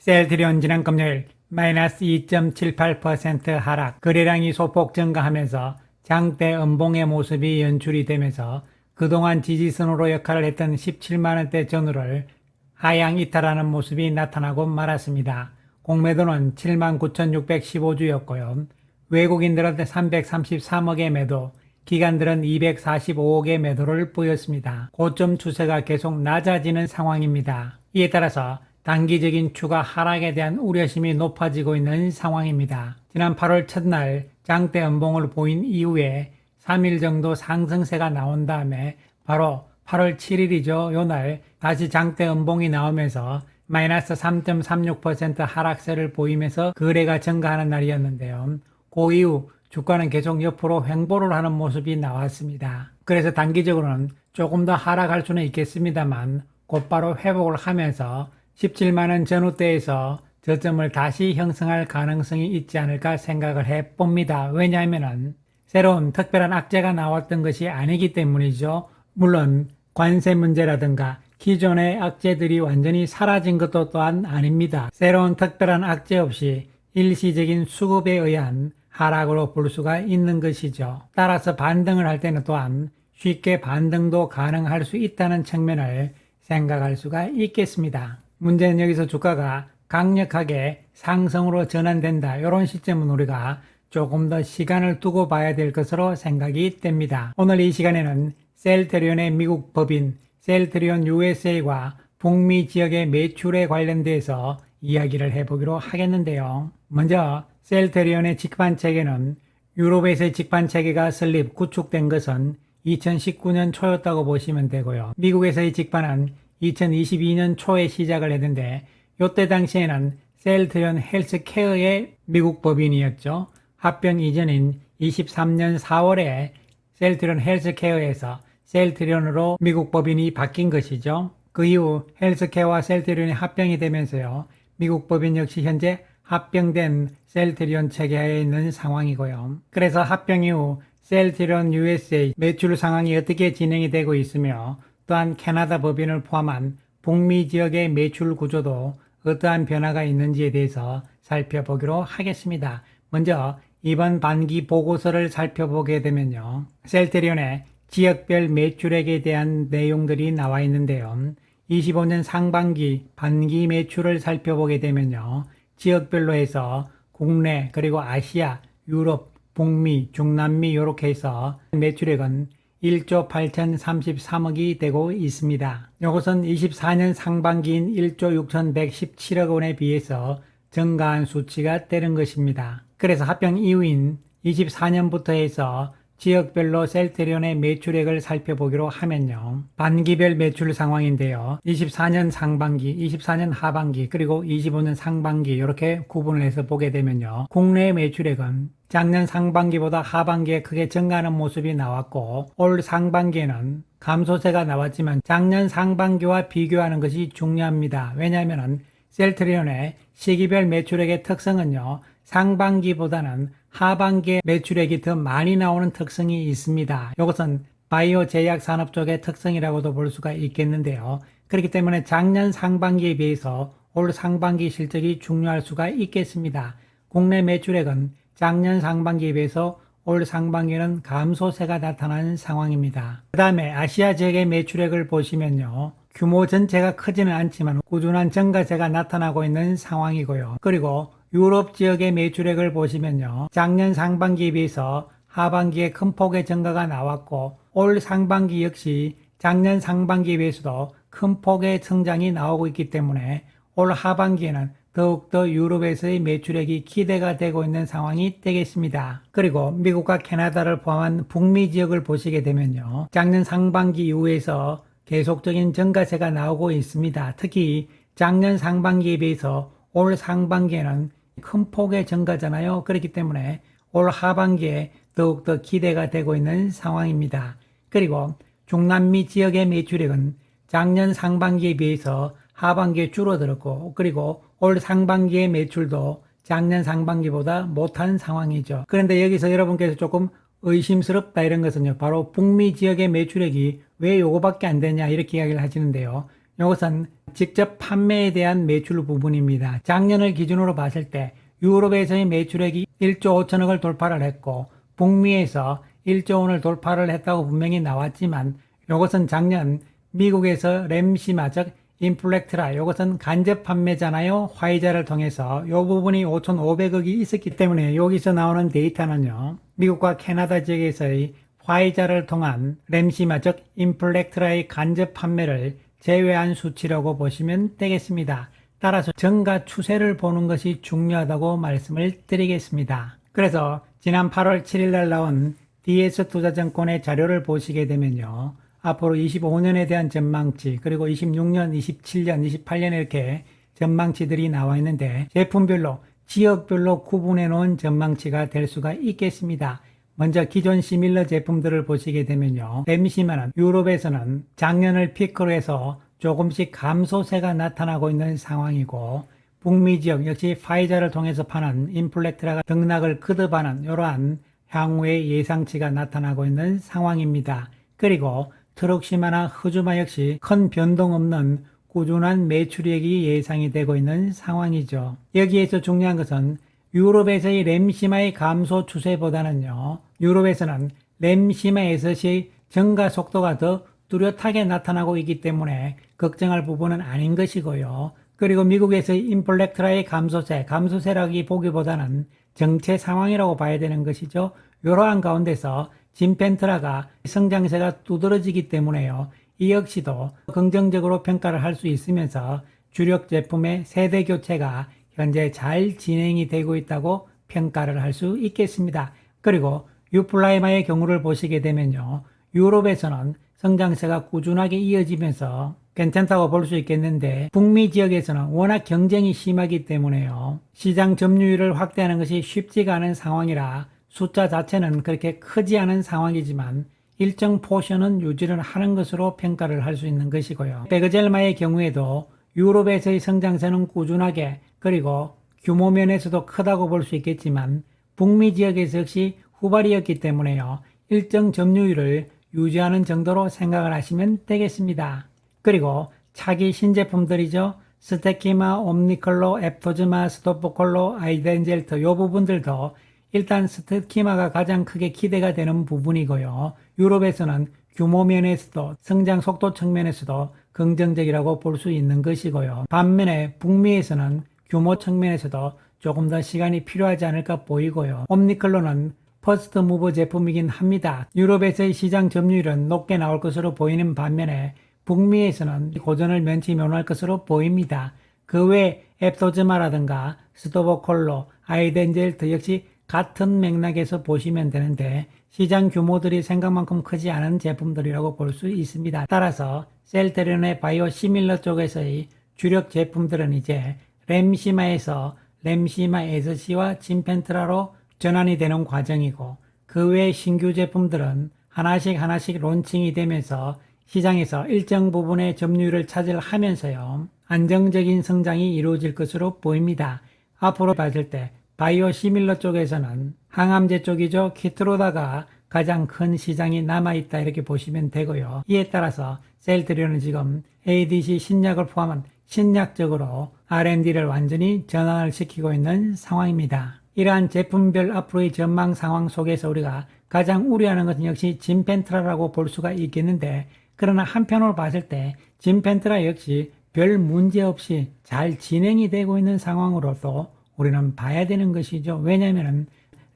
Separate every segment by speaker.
Speaker 1: 셀트리온 지난 금요일 마이너스 2.78% 하락, 거래량이 소폭 증가하면서 장대 음봉의 모습이 연출이 되면서 그동안 지지선으로 역할을 했던 17만원대 전후를 하향 이탈하는 모습이 나타나고 말았습니다. 공매도는 79,615주였고요. 외국인들은 333억의 매도, 기관들은 245억의 매도를 보였습니다. 고점 추세가 계속 낮아지는 상황입니다. 이에 따라서 단기적인 추가 하락에 대한 우려심이 높아지고 있는 상황입니다. 지난 8월 첫날 장대 음봉을 보인 이후에 3일 정도 상승세가 나온 다음에 바로 8월 7일이죠. 요날 다시 장대 음봉이 나오면서 마이너스 3.36% 하락세를 보이면서 거래가 증가하는 날이었는데요. 그 이후 주가는 계속 옆으로 횡보를 하는 모습이 나왔습니다. 그래서 단기적으로는 조금 더 하락할 수는 있겠습니다만 곧바로 회복을 하면서 17만원 전후대에서 저점을 다시 형성할 가능성이 있지 않을까 생각을 해 봅니다. 왜냐하면 새로운 특별한 악재가 나왔던 것이 아니기 때문이죠. 물론 관세 문제라든가 기존의 악재들이 완전히 사라진 것도 또한 아닙니다. 새로운 특별한 악재 없이 일시적인 수급에 의한 하락으로 볼 수가 있는 것이죠. 따라서 반등을 할 때는 또한 쉽게 반등도 가능할 수 있다는 측면을 생각할 수가 있겠습니다. 문제는 여기서 주가가 강력하게 상승으로 전환된다. 이런 시점은 우리가 조금 더 시간을 두고 봐야 될 것으로 생각이 됩니다. 오늘 이 시간에는 셀트리온의 미국 법인 셀트리온 USA과 북미 지역의 매출에 관련돼서 이야기를 해보기로 하겠는데요. 먼저 셀트리온의 직판 체계는 유럽에서의 직판 체계가 설립, 구축된 것은 2019년 초였다고 보시면 되고요. 미국에서의 직판은 2022년 초에 시작을 했는데 이때 당시에는 셀트리온 헬스케어의 미국 법인이었죠. 합병 이전인 23년 4월에 셀트리온 헬스케어에서 셀트리온으로 미국 법인이 바뀐 것이죠. 그 이후 헬스케어와 셀트리온이 합병이 되면서요. 미국 법인 역시 현재 합병된 셀트리온 체계에 있는 상황이고요. 그래서 합병 이후 셀트리온 USA 매출 상황이 어떻게 진행이 되고 있으며 또한 캐나다 법인을 포함한 북미 지역의 매출 구조도 어떠한 변화가 있는지에 대해서 살펴보기로 하겠습니다. 먼저 이번 반기 보고서를 살펴보게 되면요. 셀트리온의 지역별 매출액에 대한 내용들이 나와 있는데요. 25년 상반기 반기 매출을 살펴보게 되면요. 지역별로 해서 국내 그리고 아시아, 유럽, 북미, 중남미 이렇게 해서 매출액은 1조 8,033억이 되고 있습니다. 이것은 24년 상반기인 1조 6,117억 원에 비해서 증가한 수치가 되는 것입니다. 그래서 합병 이후인 24년부터 해서 지역별로 셀트리온의 매출액을 살펴보기로 하면요. 반기별 매출 상황인데요. 24년 상반기, 24년 하반기, 그리고 25년 상반기 이렇게 구분을 해서 보게 되면요. 국내 매출액은 작년 상반기보다 하반기에 크게 증가하는 모습이 나왔고 올 상반기에는 감소세가 나왔지만 작년 상반기와 비교하는 것이 중요합니다. 왜냐하면 셀트리온의 시기별 매출액의 특성은요. 상반기보다는 하반기에 매출액이 더 많이 나오는 특성이 있습니다. 이것은 바이오 제약 산업 쪽의 특성이라고도 볼 수가 있겠는데요. 그렇기 때문에 작년 상반기에 비해서 올 상반기 실적이 중요할 수가 있겠습니다. 국내 매출액은 작년 상반기에 비해서 올 상반기에는 감소세가 나타나는 상황입니다. 그 다음에 아시아 지역의 매출액을 보시면요. 규모 전체가 크지는 않지만 꾸준한 증가세가 나타나고 있는 상황이고요. 그리고 유럽 지역의 매출액을 보시면요. 작년 상반기에 비해서 하반기에 큰 폭의 증가가 나왔고 올 상반기 역시 작년 상반기에 비해서도 큰 폭의 성장이 나오고 있기 때문에 올 하반기에는 더욱더 유럽에서의 매출액이 기대가 되고 있는 상황이 되겠습니다. 그리고 미국과 캐나다를 포함한 북미 지역을 보시게 되면요. 작년 상반기 이후에서 계속적인 증가세가 나오고 있습니다. 특히 작년 상반기에 비해서 올 상반기에는 큰 폭의 증가잖아요. 그렇기 때문에 올 하반기에 더욱더 기대가 되고 있는 상황입니다. 그리고 중남미 지역의 매출액은 작년 상반기에 비해서 하반기에 줄어들었고 그리고 올 상반기의 매출도 작년 상반기보다 못한 상황이죠. 그런데 여기서 여러분께서 조금 의심스럽다 이런 것은요. 바로 북미 지역의 매출액이 왜 요거밖에 안 되냐 이렇게 이야기를 하시는데요. 이것은 직접 판매에 대한 매출 부분입니다. 작년을 기준으로 봤을 때 유럽에서의 매출액이 1조 5천억을 돌파를 했고 북미에서 1조 원을 돌파를 했다고 분명히 나왔지만 이것은 작년 미국에서 램시마 즉 인플렉트라 이것은 간접 판매잖아요. 화이자를 통해서 이 부분이 5,500억이 있었기 때문에 여기서 나오는 데이터는요. 미국과 캐나다 지역에서의 화이자를 통한 램시마 즉 인플렉트라의 간접 판매를 제외한 수치라고 보시면 되겠습니다. 따라서 증가 추세를 보는 것이 중요하다고 말씀을 드리겠습니다. 그래서 지난 8월 7일 날 나온 DS 투자증권의 자료를 보시게 되면요. 앞으로 25년에 대한 전망치, 그리고 26년, 27년, 28년 이렇게 전망치들이 나와 있는데 제품별로 지역별로 구분해 놓은 전망치가 될 수가 있겠습니다. 먼저 기존 시밀러 제품들을 보시게 되면요. 램시마는 유럽에서는 작년을 피크로 해서 조금씩 감소세가 나타나고 있는 상황이고 북미 지역 역시 파이자를 통해서 파는 인플렉트라가 등락을 거듭하는 이러한 향후의 예상치가 나타나고 있는 상황입니다. 그리고 트럭시마나 흐주마 역시 큰 변동 없는 꾸준한 매출액이 예상이 되고 있는 상황이죠. 여기에서 중요한 것은 유럽에서의 램시마의 감소 추세보다는요. 유럽에서는 램시마에서의 증가 속도가 더 뚜렷하게 나타나고 있기 때문에 걱정할 부분은 아닌 것이고요. 그리고 미국에서의 인플렉트라의 감소세, 감소세라기 보기보다는 정체 상황이라고 봐야 되는 것이죠. 이러한 가운데서 진펜트라가 성장세가 두드러지기 때문에요. 이 역시도 긍정적으로 평가를 할 수 있으면서 주력 제품의 세대 교체가 현재 잘 진행이 되고 있다고 평가를 할 수 있겠습니다. 그리고 유플라이마의 경우를 보시게 되면요. 유럽에서는 성장세가 꾸준하게 이어지면서 괜찮다고 볼 수 있겠는데 북미 지역에서는 워낙 경쟁이 심하기 때문에요. 시장 점유율을 확대하는 것이 쉽지가 않은 상황이라 숫자 자체는 그렇게 크지 않은 상황이지만 일정 포션은 유지를 하는 것으로 평가를 할 수 있는 것이고요. 베그젤마의 경우에도 유럽에서의 성장세는 꾸준하게 그리고 규모 면에서도 크다고 볼 수 있겠지만 북미 지역에서 역시 후발이었기 때문에요. 일정 점유율을 유지하는 정도로 생각을 하시면 되겠습니다. 그리고 차기 신제품들이죠. 스테키마, 옴니컬로, 앱토즈마, 스토포콜로, 아이덴젤트 이 부분들도 일단 스테키마가 가장 크게 기대가 되는 부분이고요. 유럽에서는 규모 면에서도 성장 속도 측면에서도 긍정적이라고 볼 수 있는 것이고요. 반면에 북미에서는 규모 측면에서도 조금 더 시간이 필요하지 않을까 보이고요. 옴니컬로는 퍼스트 무버 제품이긴 합니다. 유럽에서의 시장 점유율은 높게 나올 것으로 보이는 반면에 북미에서는 고전을 면치 면할 것으로 보입니다. 그 외 앱토즈마라든가 스토보콜로, 아이덴젤트 역시 같은 맥락에서 보시면 되는데 시장 규모들이 생각만큼 크지 않은 제품들이라고 볼 수 있습니다. 따라서 셀테리온의 바이오 시밀러 쪽에서의 주력 제품들은 이제 램시마에서 램시마 에스시와 진펜트라로 전환이 되는 과정이고 그 외 신규 제품들은 하나씩 하나씩 론칭이 되면서 시장에서 일정 부분의 점유율을 차지하면서요 안정적인 성장이 이루어질 것으로 보입니다. 앞으로 봤을 때 바이오 시밀러 쪽에서는 항암제 쪽이죠 키트로다가 가장 큰 시장이 남아있다 이렇게 보시면 되고요. 이에 따라서 셀트리온은 지금 ADC 신약을 포함한 신약적으로 R&D를 완전히 전환을 시키고 있는 상황입니다. 이러한 제품별 앞으로의 전망 상황 속에서 우리가 가장 우려하는 것은 역시 진펜트라라고 볼 수가 있겠는데 그러나 한편으로 봤을 때 진펜트라 역시 별 문제 없이 잘 진행이 되고 있는 상황으로도 우리는 봐야 되는 것이죠. 왜냐하면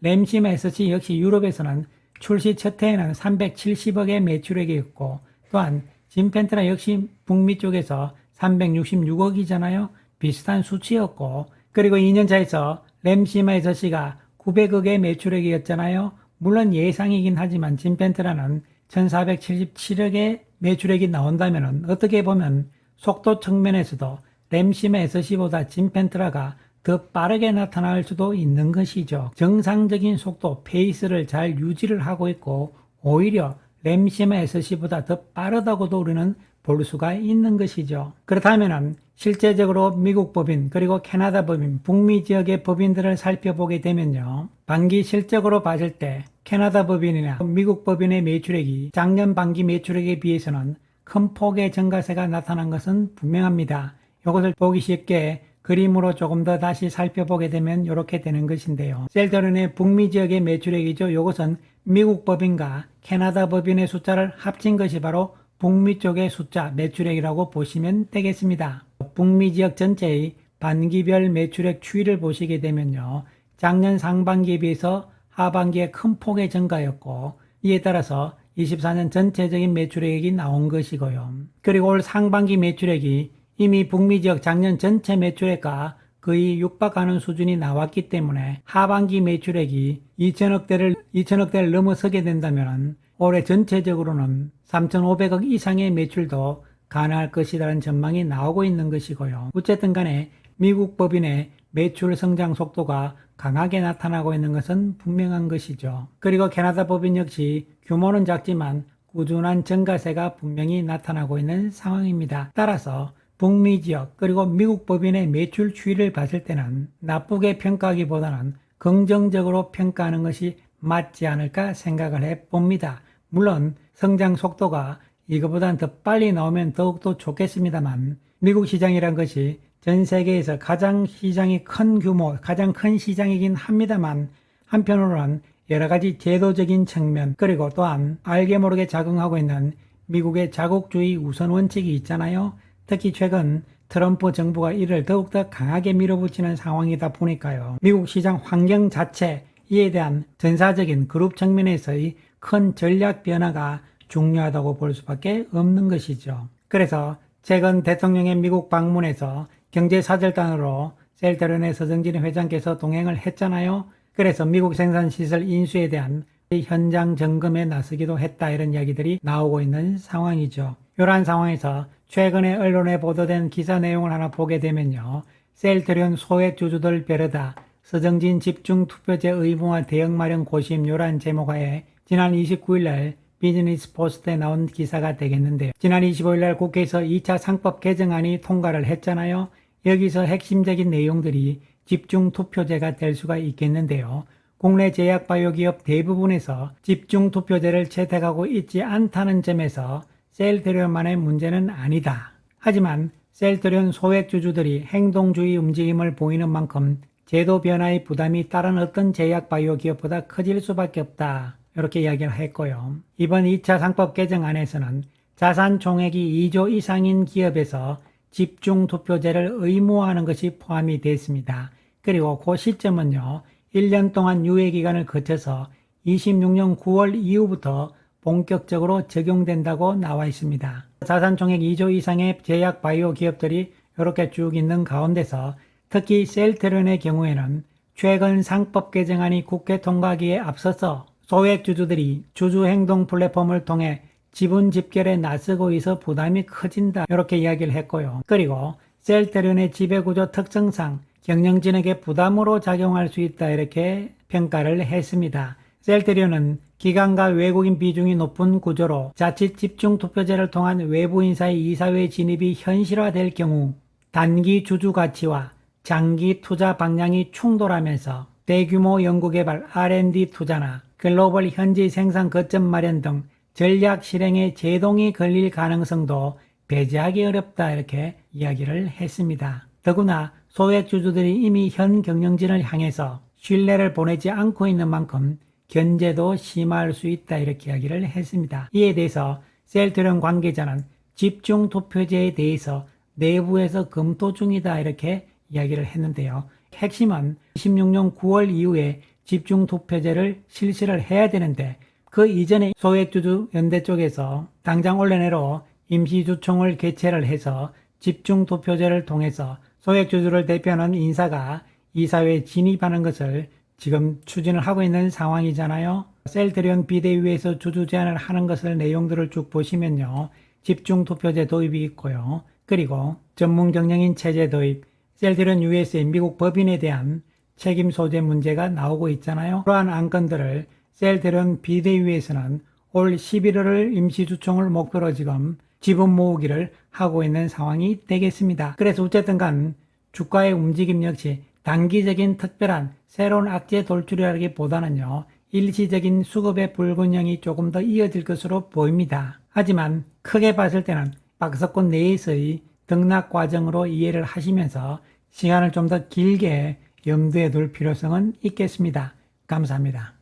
Speaker 1: 램시마 SC 역시 유럽에서는 출시 첫 해에는 370억의 매출액이 있고 또한 진펜트라 역시 북미 쪽에서 366억이잖아요. 비슷한 수치였고 그리고 2년차에서 램시마 SC가 900억의 매출액이었잖아요. 물론 예상이긴 하지만 진펜트라는 1477억의 매출액이 나온다면 어떻게 보면 속도 측면에서도 램시마 SC보다 진펜트라가 더 빠르게 나타날 수도 있는 것이죠. 정상적인 속도, 페이스를 잘 유지를 하고 있고 오히려 램시마 SC보다 더 빠르다고도 우리는 볼 수가 있는 것이죠. 그렇다면 실제적으로 미국 법인 그리고 캐나다 법인, 북미 지역의 법인들을 살펴보게 되면요. 반기 실적으로 봤을 때 캐나다 법인이나 미국 법인의 매출액이 작년 반기 매출액에 비해서는 큰 폭의 증가세가 나타난 것은 분명합니다. 이것을 보기 쉽게 그림으로 조금 더 다시 살펴보게 되면 이렇게 되는 것인데요. 셀터른의 북미 지역의 매출액이죠. 이것은 미국 법인과 캐나다 법인의 숫자를 합친 것이 바로 북미 쪽의 숫자 매출액이라고 보시면 되겠습니다. 북미 지역 전체의 반기별 매출액 추이를 보시게 되면요. 작년 상반기에 비해서 하반기에 큰 폭의 증가였고 이에 따라서 24년 전체적인 매출액이 나온 것이고요. 그리고 올 상반기 매출액이 이미 북미 지역 작년 전체 매출액과 거의 육박하는 수준이 나왔기 때문에 하반기 매출액이 2천억대를 2천억대를 넘어서게 된다면 올해 전체적으로는 3,500억 이상의 매출도 가능할 것이라는 전망이 나오고 있는 것이고요. 어쨌든 간에 미국 법인의 매출 성장 속도가 강하게 나타나고 있는 것은 분명한 것이죠. 그리고 캐나다 법인 역시 규모는 작지만 꾸준한 증가세가 분명히 나타나고 있는 상황입니다. 따라서 북미 지역 그리고 미국 법인의 매출 추이를 봤을 때는 나쁘게 평가하기보다는 긍정적으로 평가하는 것이 맞지 않을까 생각을 해 봅니다. 물론 성장 속도가 이거보다는 더 빨리 나오면 더욱더 좋겠습니다만 미국 시장이란 것이 전 세계에서 가장 시장이 큰 규모, 가장 큰 시장이긴 합니다만 한편으로는 여러 가지 제도적인 측면 그리고 또한 알게 모르게 작용하고 있는 미국의 자국주의 우선 원칙이 있잖아요. 특히 최근 트럼프 정부가 이를 더욱더 강하게 밀어붙이는 상황이다 보니까요. 미국 시장 환경 자체 이에 대한 전사적인 그룹 측면에서의 큰 전략 변화가 중요하다고 볼 수밖에 없는 것이죠. 그래서 최근 대통령의 미국 방문에서 경제사절단으로 셀터른의 서정진 회장께서 동행을 했잖아요. 그래서 미국 생산시설 인수에 대한 현장 점검에 나서기도 했다 이런 이야기들이 나오고 있는 상황이죠. 이러한 상황에서 최근에 언론에 보도된 기사 내용을 하나 보게 되면요. 셀트리온 소액 주주들 벼르다 서정진 집중투표제 의무화 대응 마련 고심 요란 제목하에 지난 29일날 비즈니스 포스트에 나온 기사가 되겠는데요. 지난 25일날 국회에서 2차 상법 개정안이 통과를 했잖아요. 여기서 핵심적인 내용들이 집중 투표제가 될 수가 있겠는데요. 국내 제약바이오 기업 대부분에서 집중 투표제를 채택하고 있지 않다는 점에서 셀트리온만의 문제는 아니다. 하지만 셀트리온 소액주주들이 행동주의 움직임을 보이는 만큼 제도 변화의 부담이 다른 어떤 제약바이오 기업보다 커질 수밖에 없다. 이렇게 이야기를 했고요. 이번 2차 상법 개정 안에서는 자산 총액이 2조 이상인 기업에서 집중 투표제를 의무화하는 것이 포함이 됐습니다. 그리고 그 시점은요, 1년 동안 유예 기간을 거쳐서 26년 9월 이후부터 본격적으로 적용된다고 나와 있습니다. 자산 총액 2조 이상의 제약 바이오 기업들이 이렇게 쭉 있는 가운데서 특히 셀테론의 경우에는 최근 상법 개정안이 국회 통과하기에 앞서서 소액 주주들이 주주 행동 플랫폼을 통해 지분 집결에 나서고 있어 부담이 커진다. 이렇게 이야기를 했고요. 그리고 셀테론의 지배구조 특성상 경영진에게 부담으로 작용할 수 있다. 이렇게 평가를 했습니다. 셀테리온은 기관과 외국인 비중이 높은 구조로 자칫 집중 투표제를 통한 외부 인사의 이사회 진입이 현실화될 경우 단기 주주 가치와 장기 투자 방향이 충돌하면서 대규모 연구개발 R&D 투자나 글로벌 현지 생산 거점 마련 등 전략 실행에 제동이 걸릴 가능성도 배제하기 어렵다 이렇게 이야기를 했습니다. 더구나 소액 주주들이 이미 현 경영진을 향해서 신뢰를 보내지 않고 있는 만큼 견제도 심할 수 있다 이렇게 이야기를 했습니다. 이에 대해서 셀트론 관계자는 집중 투표제에 대해서 내부에서 검토 중이다 이렇게 이야기를 했는데요. 핵심은 26년 9월 이후에 집중 투표제를 실시를 해야 되는데 그 이전에 소액주주 연대 쪽에서 당장 올해내로 임시주총을 개최를 해서 집중 투표제를 통해서 소액주주를 대표하는 인사가 이사회에 진입하는 것을 지금 추진을 하고 있는 상황이잖아요. 셀트리온 비대위에서 주주 제안을 하는 것을 내용들을 쭉 보시면요. 집중 투표제 도입이 있고요. 그리고 전문 경영인 체제 도입, 셀트리온 USA 미국 법인에 대한 책임 소재 문제가 나오고 있잖아요. 그러한 안건들을 셀트리온 비대위에서는 올 11월을 임시주총을 목표로 지금 지분 모으기를 하고 있는 상황이 되겠습니다. 그래서 어쨌든 간 주가의 움직임 역시 단기적인 특별한 새로운 악재 돌출이라기보다는요, 일시적인 수급의 불균형이 조금 더 이어질 것으로 보입니다. 하지만 크게 봤을 때는 박스권 내에서의 등락 과정으로 이해를 하시면서 시간을 좀 더 길게 염두에 둘 필요성은 있겠습니다. 감사합니다.